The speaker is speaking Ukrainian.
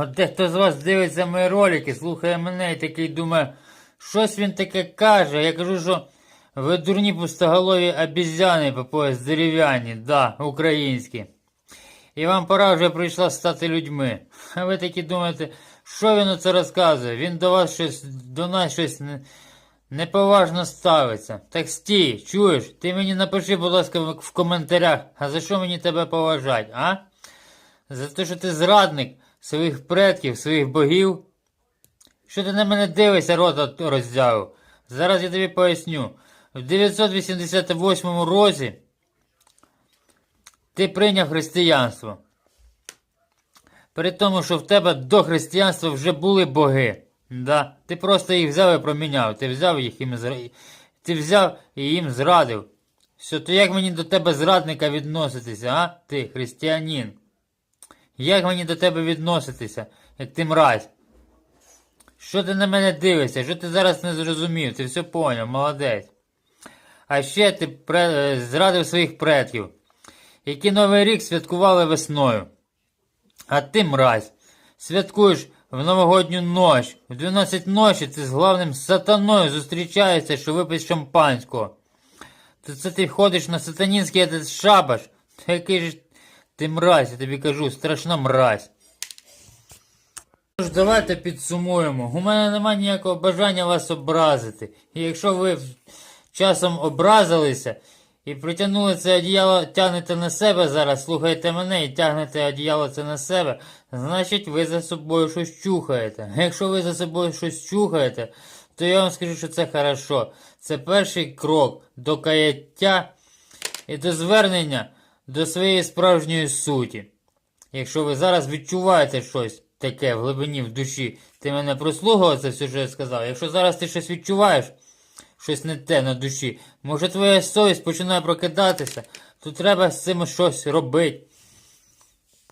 От дехто з вас дивиться мої ролики, слухає мене і такий думає, щось він таке каже. Я кажу, що ви дурні пустоголові обізяни по пояс дерев'яні, да, українські. І вам пора вже прийшла стати людьми. А ви такі думаєте, що він оце розказує? Він до вас щось, до нас щось не, неповажно ставиться. Так стій, чуєш? Ти мені напиши, будь ласка, в коментарях, а за що мені тебе поважать, а? За те, що ти зрадник своїх предків, своїх богів. Що ти на мене дивишся, рота роздявив? Зараз я тобі поясню. В 988 році ти прийняв християнство. При тому, що в тебе до християнства вже були боги. Да? Ти просто їх взяв і проміняв. Ти взяв їх їм зра... Ти взяв і їм зрадив. Все, то як мені до тебе зрадника відноситися, а? Ти, християнин? Як мені до тебе відноситися, як ти мразь? Що ти на мене дивишся? Що ти зараз не зрозумів? Ти все поняв, молодець. А ще ти зрадив своїх предків, які Новий рік святкували весною. А ти, мразь, святкуєш в новогодню ніч. В 12 ночі ти з главним сатаною зустрічаєшся, що випить шампанського. То це ти ходиш на сатанінський шабаш. Який ж ти мразь, я тобі кажу, страшна мразь. Тож давайте підсумуємо. У мене немає ніякого бажання вас образити. І якщо ви часом образилися і притягнули це одіяло, тягнете на себе зараз, слухайте мене і тягнете одіяло це на себе, значить ви за собою щось чухаєте. Якщо ви за собою щось чухаєте, то я вам скажу, що це хорошо. Це перший крок до каяття і до звернення до своєї справжньої суті. Якщо ви зараз відчуваєте щось таке в глибині в душі, ти мене прослухав це все, що я сказав. Якщо зараз ти щось відчуваєш, щось не те на душі, може твоя совість починає прокидатися, то треба з цим щось робити.